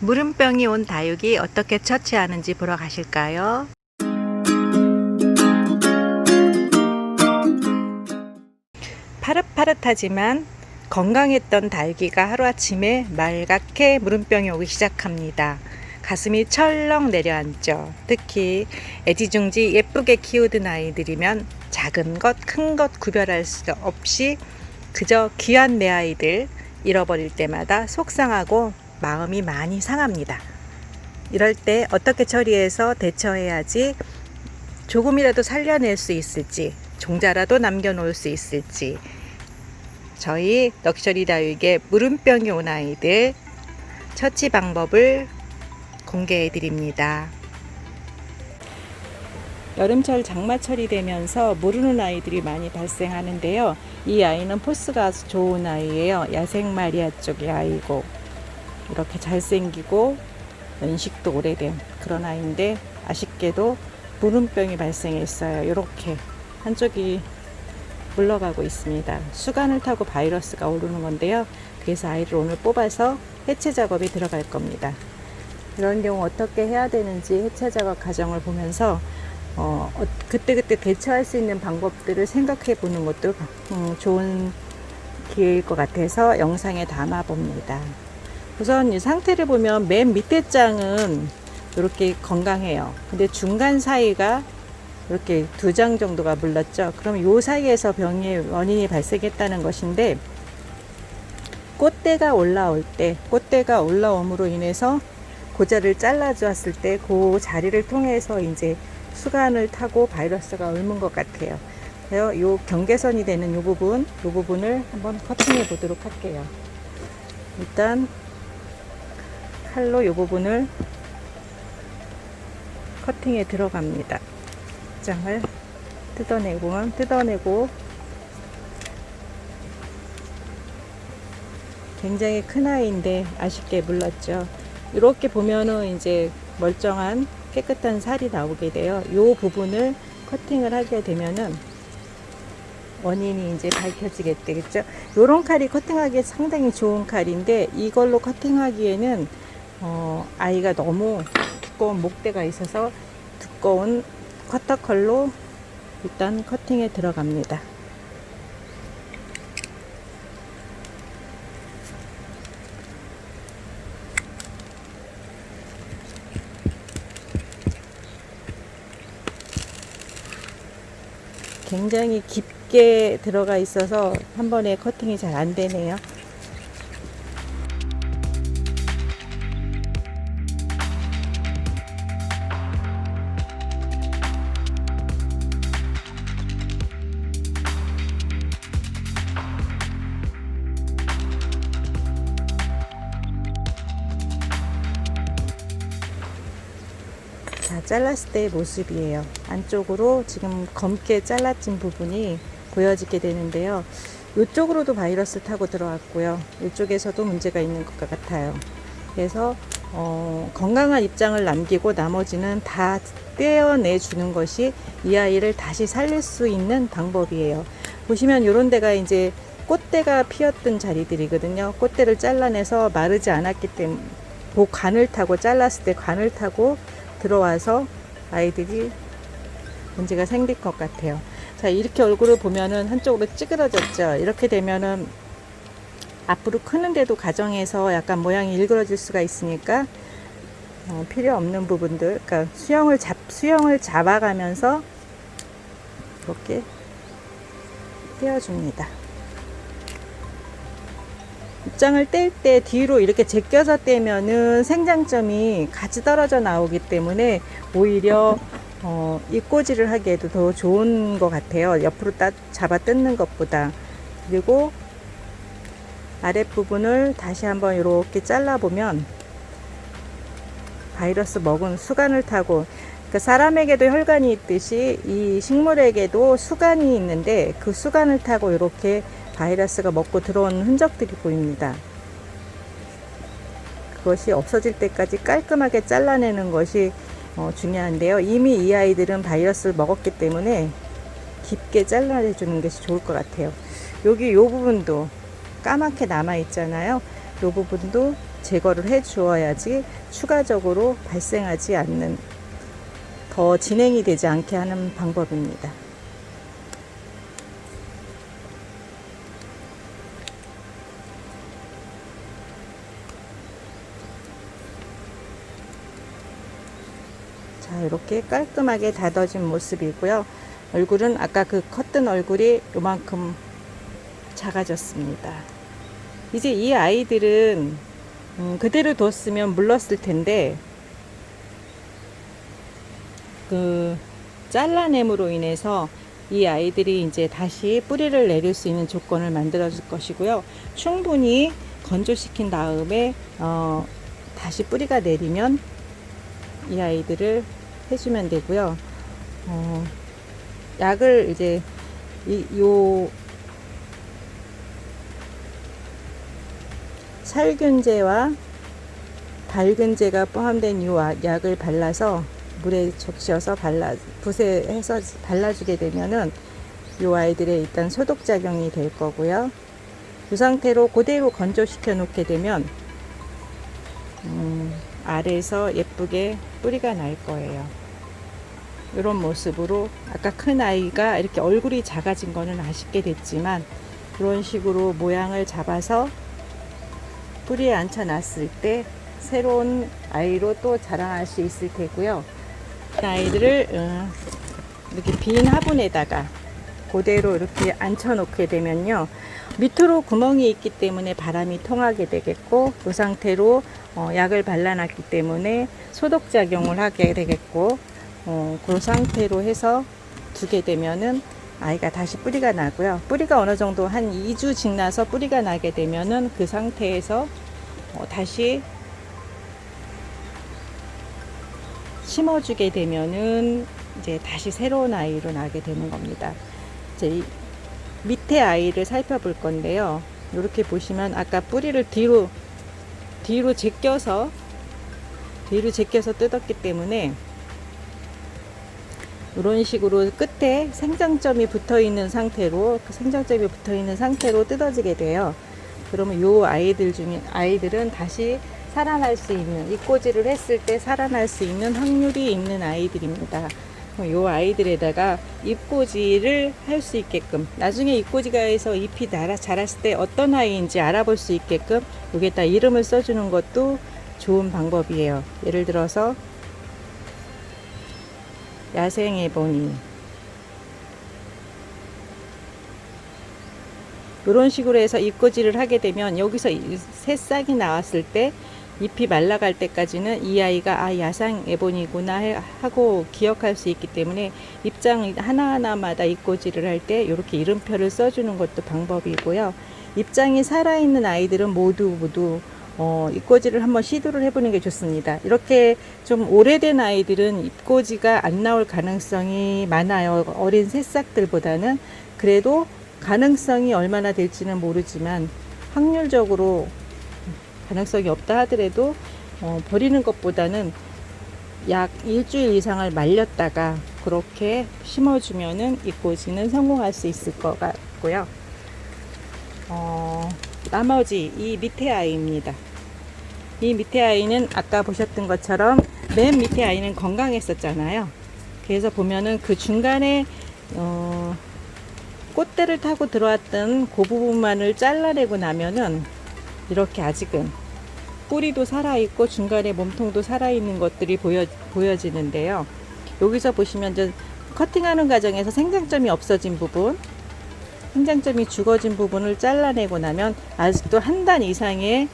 물음병이 온 다육이 어떻게 처치하는지 보러 가실까요? 파릇파릇하지만 건강했던 다육이가 하루아침에 말갛게 물음병이 오기 시작합니다. 가슴이 철렁 내려앉죠. 특히 애지중지 예쁘게 키우던 아이들이면 작은 것, 큰 것 구별할 수 없이 그저 귀한 내 아이들 잃어버릴 때마다 속상하고 마음이 많이 상합니다. 이럴 때 어떻게 처리해서 대처해야지 조금이라도 살려낼 수 있을지, 종자라도 남겨놓을 수 있을지, 저희 럭셔리 다육의 물음병이 온 아이들 처치 방법을 공개해 드립니다. 여름철 장마철이 되면서 모르는 아이들이 많이 발생하는데요. 이 아이는 포스가 좋은 아이예요. 야생 마리아 쪽의 아이고 이렇게 잘생기고 연식도 오래된 그런 아이인데 아쉽게도 물음병이 발생했어요. 이렇게 한쪽이 물러가고 있습니다. 수간을 타고 바이러스가 오르는 건데요. 그래서 아이를 오늘 뽑아서 해체 작업에 들어갈 겁니다. 이런 경우 어떻게 해야 되는지 해체 작업 과정을 보면서 어, 어, 그때그때 대처할 수 있는 방법들을 생각해 보는 것도 음, 좋은 기회일 것 같아서 영상에 담아 봅니다. 우선 이 상태를 보면 맨 밑에 장은 이렇게 건강해요. 근데 중간 사이가 이렇게 두 장 정도가 물렀죠. 그럼 요 사이에서 병의 원인이 발생했다는 것인데 꽃대가 올라올 때 꽃대가 올라옴으로 인해서 고자를 잘라 주었을 때 그 자리를 통해서 이제 수간을 타고 바이러스가 옮은 것 같아요. 그래서 요 경계선이 되는 요 부분, 요 부분을 한번 커팅해 보도록 할게요. 일단 칼로 요 부분을 커팅에 들어갑니다. 장을 뜯어내고 뜯어내고 굉장히 큰 아이인데 아쉽게 물렀죠. 이렇게 보면은 이제 멀쩡한 깨끗한 살이 나오게 돼요. 이 부분을 커팅을 하게 되면은 원인이 이제 밝혀지게 되겠죠. 요런 칼이 커팅하기에 상당히 좋은 칼인데 이걸로 커팅하기에는 어, 아이가 너무 두꺼운 목대가 있어서 두꺼운 커터컬로 일단 커팅에 들어갑니다. 굉장히 깊게 들어가 있어서 한 번에 커팅이 잘 안 되네요. 자, 잘랐을 때의 모습이에요. 안쪽으로 지금 검게 잘라진 부분이 보여지게 되는데요. 이쪽으로도 바이러스 타고 들어왔고요. 이쪽에서도 문제가 있는 것 같아요. 그래서 어, 건강한 입장을 남기고 나머지는 다 떼어내 주는 것이 이 아이를 다시 살릴 수 있는 방법이에요. 보시면 이런 데가 이제 꽃대가 피었던 자리들이거든요. 꽃대를 잘라내서 마르지 않았기 때문에 그 관을 타고 잘랐을 때 관을 타고 들어와서 아이들이 문제가 생길 것 같아요. 자, 이렇게 얼굴을 보면은 한쪽으로 찌그러졌죠. 이렇게 되면은 앞으로 크는데도 가정에서 약간 모양이 일그러질 수가 있으니까 어, 필요 없는 부분들, 그러니까 수영을 잡 수영을 잡아가면서 이렇게 떼어줍니다. 입장을 뗄 때 뒤로 이렇게 제껴서 떼면은 생장점이 같이 떨어져 나오기 때문에 오히려 어, 입꼬지를 하기에도 더 좋은 것 같아요. 옆으로 따, 잡아 뜯는 것보다. 그리고 아랫부분을 다시 한번 이렇게 잘라보면 바이러스 먹은 수간을 타고 그 사람에게도 혈관이 있듯이 이 식물에게도 수간이 있는데 그 수간을 타고 이렇게 바이러스가 먹고 들어온 흔적들이 보입니다. 그것이 없어질 때까지 깔끔하게 잘라내는 것이 어, 중요한데요. 이미 이 아이들은 바이러스를 먹었기 때문에 깊게 잘라내주는 것이 좋을 것 같아요. 여기 이 부분도 까맣게 남아 있잖아요. 이 부분도 제거를 해 주어야지 추가적으로 발생하지 않는 더 진행이 되지 않게 하는 방법입니다. 자, 이렇게 깔끔하게 다져진 모습이고요. 얼굴은 아까 그 컸던 얼굴이 요만큼 작아졌습니다. 이제 이 아이들은 음, 그대로 뒀으면 물렀을 텐데 그 잘라냄으로 인해서 이 아이들이 이제 다시 뿌리를 내릴 수 있는 조건을 만들어 줄 것이고요. 충분히 건조시킨 다음에 어, 다시 뿌리가 내리면 이 아이들을 해주면 되고요. 어, 약을 이제 이, 요 살균제와 발균제가 포함된 이 약을 발라서 물에 적셔서 발라 붓에 해서 발라주게 되면은 이 아이들의 일단 소독 작용이 될 거고요. 이 상태로 그대로 건조시켜 놓게 되면 음, 아래에서 예쁘게 뿌리가 날 거예요. 이런 모습으로 아까 큰 아이가 이렇게 얼굴이 작아진 거는 아쉽게 됐지만 이런 식으로 모양을 잡아서 뿌리에 앉혀놨을 때 새로운 아이로 또 자랑할 수 있을 테고요. 그 아이들을 어, 이렇게 빈 화분에다가 그대로 이렇게 앉혀놓게 되면요. 밑으로 구멍이 있기 때문에 바람이 통하게 되겠고 그 상태로 어, 약을 발라놨기 때문에 소독 작용을 하게 되겠고 어, 그 상태로 해서 두게 되면은 아이가 다시 뿌리가 나고요. 뿌리가 어느 정도 한 2주 지나서 뿌리가 나게 되면은 그 상태에서 어, 다시 심어주게 되면은 이제 다시 새로운 아이로 나게 되는 겁니다. 이제 이 밑에 아이를 살펴볼 건데요. 이렇게 보시면 아까 뿌리를 뒤로 뒤로 제껴서 뒤로 제껴서 뜯었기 때문에 이런 식으로 끝에 생장점이 붙어 있는 상태로 그 생장점이 붙어 있는 상태로 뜯어지게 돼요. 그러면 요 아이들 중에 아이들은 다시 살아날 수 있는 입꼬지를 했을 때 살아날 수 있는 확률이 있는 아이들입니다. 요 아이들에다가 입꼬지를 할 수 있게끔 나중에 해서 잎이 날아 자랐을 때 어떤 아이인지 알아볼 수 있게끔 여기에다 이름을 써주는 것도 좋은 방법이에요. 예를 들어서 야생 에보니 이런 식으로 해서 잎꽂이를 하게 되면 여기서 이 새싹이 나왔을 때 잎이 말라갈 때까지는 이 아이가 아 야생 에보니구나 해- 하고 기억할 수 있기 때문에 입장 하나하나마다 잎꽂이를 할 때 이렇게 이름표를 써주는 것도 방법이고요. 입장이 살아있는 아이들은 모두 모두 어, 입꼬지를 한번 시도를 해보는 게 좋습니다. 이렇게 좀 오래된 아이들은 입꼬지가 안 나올 가능성이 많아요. 어린 새싹들보다는 그래도 가능성이 얼마나 될지는 모르지만 확률적으로 가능성이 없다 하더라도 어, 버리는 것보다는 약 일주일 이상을 말렸다가 그렇게 심어주면은 입꼬지는 성공할 수 있을 것 같고요. 어, 나머지 이 밑에 아이입니다. 이 밑에 아이는 아까 보셨던 것처럼 맨 밑에 아이는 건강했었잖아요. 그래서 보면은 그 중간에 어, 꽃대를 타고 들어왔던 그 부분만을 잘라내고 나면은 이렇게 아직은 뿌리도 살아있고 중간에 몸통도 살아있는 것들이 보여, 보여지는데요. 여기서 보시면 저 커팅하는 과정에서 생장점이 없어진 부분, 생장점이 죽어진 부분을 잘라내고 나면 아직도 한 단 이상의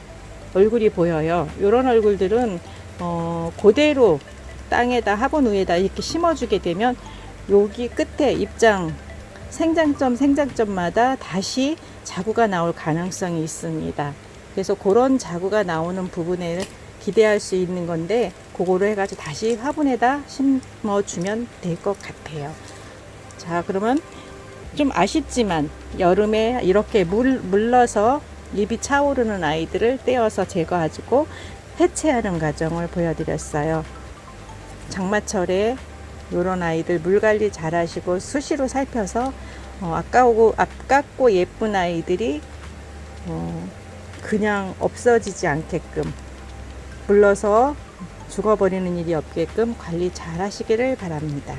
얼굴이 보여요. 이런 얼굴들은 어, 그대로 땅에다 화분 위에다 이렇게 심어주게 되면 여기 끝에 입장 생장점 생장점마다 다시 자구가 나올 가능성이 있습니다. 그래서 그런 자구가 나오는 부분에 기대할 수 있는 건데 그거를 해가지고 다시 화분에다 심어주면 될 것 같아요. 자 그러면 좀 아쉽지만 여름에 이렇게 물, 물러서 입이 차오르는 아이들을 떼어서 제거하고 해체하는 과정을 보여드렸어요. 장마철에 이런 아이들 물 관리 잘 하시고 수시로 살펴서 어, 아까우고 아깝고 예쁜 아이들이 어, 그냥 없어지지 않게끔 물러서 죽어버리는 일이 없게끔 관리 잘 하시기를 바랍니다.